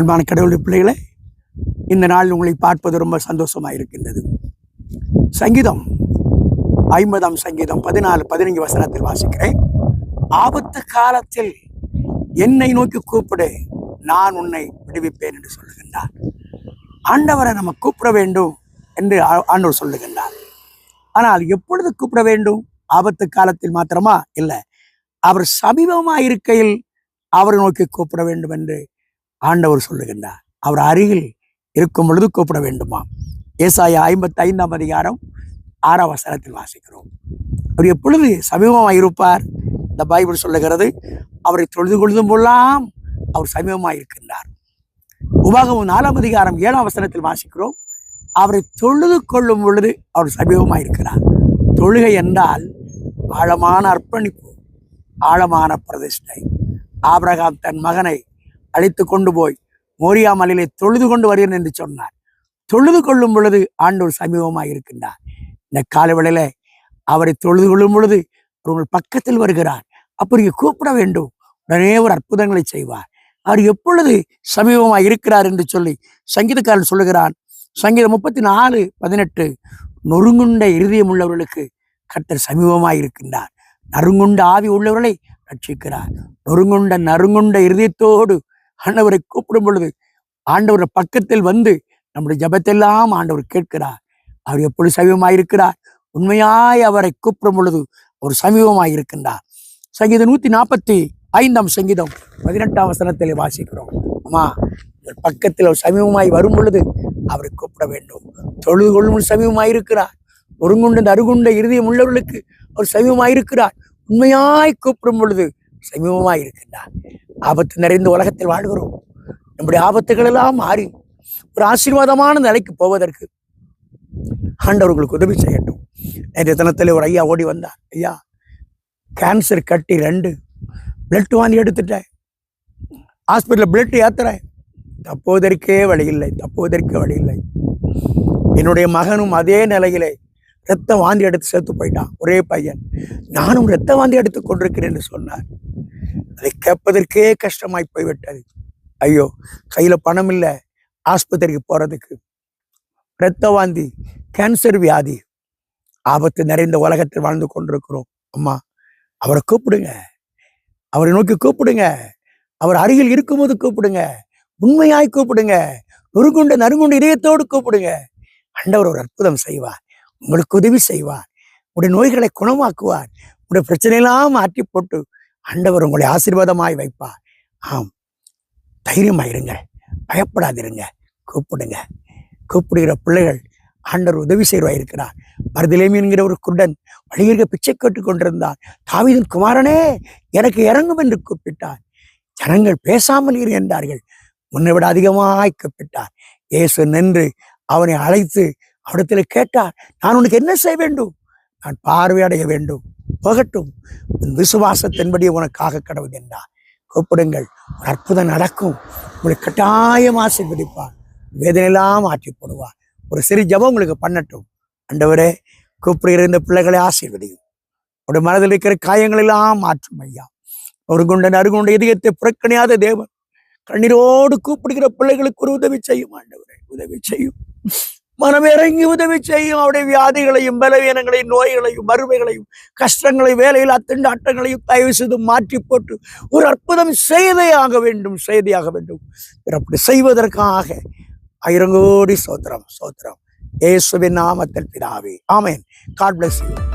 அன்பான கடவுளுடைய பிள்ளைகளே இந்த நாள் உங்களை பார்ப்பது ரொம்ப சந்தோஷமாக இருக்கின்றது. சங்கீதம் ஐம்பதாம் சங்கீதம் பதினாலு பதினைஞ்சு வசனத்தில் வாசிக்கிறேன். ஆபத்து காலத்தில் என்னை நோக்கி கூப்பிடு நான் உன்னை விடுவிப்பேன் என்று சொல்லுகின்றார். ஆண்டவரை நம்ம கூப்பிட வேண்டும் என்று ஆ- ஆண்டவர் சொல்லுகின்றார். ஆனால் எப்பொழுது கூப்பிட வேண்டும்? ஆபத்து காலத்தில் மாத்திரமா? இல்லை. அவர் சமீபமாக இருக்கையில் அவரை நோக்கி கூப்பிட வேண்டும் என்று ஆண்டவர் சொல்லுகின்றார். அவர் அருகில் இருக்கும் பொழுது கூப்பிட வேண்டுமா? ஏசாய ஐம்பத்தி ஐந்தாம் அதிகாரம் ஆறாம் வசனத்தில் வாசிக்கிறோம். அவர் எப்பொழுது சமீபமாக இருப்பார்? இந்த பைபிள் சொல்லுகிறது அவரை தொழுது கொள்ளும் போலாம் அவர் சமீபமாக இருக்கின்றார். உபாகமும் நாலாம் அதிகாரம் ஏழாம் வசனத்தில் வாசிக்கிறோம் அவரை தொழுது கொள்ளும் பொழுது அவர் சமீபமாக இருக்கிறார். தொழுகை என்றால் ஆழமான அர்ப்பணிப்பு ஆழமான பிரதிஷ்டை. ஆபிரகாம் தன் மகனை அழைத்து கொண்டு போய் மோரியா மலையிலே தொழுது கொண்டு வருகிறேன் என்று சொன்னார். தொழுது கொள்ளும் பொழுது ஆண்டோர் சமீபமாக இருக்கின்றார். இந்த காலவேளையில அவரை தொழுது கொள்ளும் பொழுது உங்கள் பக்கத்தில் வருகிறார். அப்படி கூப்பிட வேண்டும். உடனே ஒரு அற்புதங்களை செய்வார். அவர் எப்பொழுது சமீபமாக இருக்கிறார் என்று சொல்லி சங்கீதக்காரன் சொல்லுகிறான். சங்கீதம் முப்பத்தி நாலு பதினெட்டு நொறுங்குண்ட இருதயம் உள்ளவர்களுக்கு கர்த்தர் சமீபமாக இருக்கின்றார். நறுங்குண்ட ஆவி உள்ளவர்களை ரட்சிக்கிறார். நொறுங்குண்ட நறுங்குண்ட இருதயத்தோடு ஆண்டவரை கூப்பிடும் பொழுது ஆண்டவர் பக்கத்தில் வந்து நம்முடைய ஜெபத்தெல்லாம் ஆண்டவர் கேட்கிறார். அவர் எப்பொழுது சமீபமாயிருக்கிறார்? உண்மையாய் அவரை கூப்பிடும் பொழுது ஒரு சமீபமாக இருக்கின்றார் சங்கீதம் நூத்தி நாற்பத்தி ஐந்தாம் சங்கீதம் பதினெட்டாம் வசனத்திலே வாசிக்கிறோம். ஆமா இவர் பக்கத்தில் அவர் சமீபமாய் வரும் பொழுது அவரை கூப்பிட வேண்டும். தொழுது கொள்ளும் சமீபமாய் இருக்கிறார் ஒருங்குண்ட அருகுண்ட இருதயம் உள்ளவர்களுக்கு அவர் சமீபமாய் இருக்கிறார் உண்மையாய் கூப்பிடும் பொழுது சமீபமாய் இருக்கின்றார் ஆபத்து நிறைந்த உலகத்தில் வாழ்கிறோம். நம்முடைய ஆபத்துகள் எல்லாம் மாறி ஒரு ஆசீர்வாதமான நிலைக்கு போவதற்கு ஆண்டவர்களுக்கு உதவி செய்யட்டும். நேற்று தினத்தில் ஒரு ஐயா ஓடி வந்தார். ஐயா கேன்சர் கட்டி ரெண்டு பிளட் வாங்கி எடுத்துட்டேன் ஹாஸ்பிட்டலில் பிளட் ஏற்றுறேன் தப்புவதற்கே வழி இல்லை தப்புவதற்கே வழி இல்லை. என்னுடைய மகனும் அதே நிலையிலே ரத்த வாந்தி எடுத்து சேர்த்து போயிட்டான். ஒரே பையன். நானும் ரத்த வாந்தி எடுத்து கொண்டிருக்கிறேன் என்று சொன்னார். அதை கேட்பதற்கே கஷ்டமாய் போய்விட்டது. ஐயோ கையில பணம் இல்லை ஆஸ்பத்திரிக்கு போறதுக்கு. இரத்த வாந்தி கேன்சர் வியாதி. ஆபத்து நிறைந்த உலகத்தில் வாழ்ந்து கொண்டிருக்கிறோம். அம்மா அவரை கூப்பிடுங்க. அவரை நோக்கி கூப்பிடுங்க. அவர் அருகில் இருக்கும்போது கூப்பிடுங்க. உண்மையாய் கூப்பிடுங்க. நொறுங்குண்ட நறுங்குண்ட இதயத்தோடு கூப்பிடுங்க. அண்டவர் ஒரு அற்புதம் செய்வார். உங்களுக்கு உதவி செய்வார். உடைய நோய்களை குணமாக்குவார். உடைய பிரச்சனையெல்லாம் மாற்றி போட்டு ஆண்டவர் உங்களை ஆசீர்வாதமாய் வைப்பார். ஆம். தைரியமாயிருங்க பயப்படாதிருங்க. கூப்பிடுங்க. கூப்பிடுகிற பிள்ளைகள் ஆண்டவர் உதவி செய்வாய் இருக்கிறார். பரதிலேமி என்கிற ஒரு குருடன் வழியிருக்க பிச்சை கேட்டுக் கொண்டிருந்தார் தாவிதன் குமாரனே எனக்கு இறங்கும் என்று கூப்பிட்டார் ஜனங்கள் பேசாமல் இரு என்றார்கள். முன்னை விட அதிகமாய் கூப்பிட்டார். இயேசு நின்று அவனை அழைத்து அவரிடத்தில் கேட்டார் நான் உனக்கு என்ன செய்ய வேண்டும்? நான் பார்வையடைய வேண்டும். போகட்டும். உன் விசுவாசத்தின்படி உனக்காக கடவுள் என்றார். கூப்பிடுங்கள். ஒரு அற்புதம் நடக்கும். உங்களுக்கு கட்டாயம் ஆசீர்வதிப்பார். வேதனையெல்லாம் ஆற்றி போடுவார். ஒரு சிறு ஜபம் உங்களுக்கு பண்ணட்டும். அண்டவரே கூப்பிடுகிற இந்த பிள்ளைகளை ஆசீர்வதியும். உடைய மனதில் இருக்கிற காயங்களெல்லாம் மாற்றும் ஐயா. ஒரு குண்டன் அருகுண்ட இதயத்தை புறக்கணியாத தேவன். கண்ணீரோடு கூப்பிடுகிற பிள்ளைகளுக்கு ஒரு உதவி செய்யும் ஆண்டவரே. உதவி செய்யும். மனம் இறங்கி உதவி செய்யும். அவருடைய வியாதிகளையும் பலவீனங்களையும் நோய்களையும் வறுமைகளையும் கஷ்டங்களையும் வேலையில் அத்தண்டாட்டங்களையும் தயவு செய்து மாற்றி போட்டு ஒரு அற்புதம் செய்தையாக வேண்டும் செய்தியாக வேண்டும். அப்படி செய்வதற்காக ஆயிரங்கோடி சோத்திரம் சோத்திரம். ஏசுவின் நாமத்தில் பிதாவே. ஆமேன். God bless you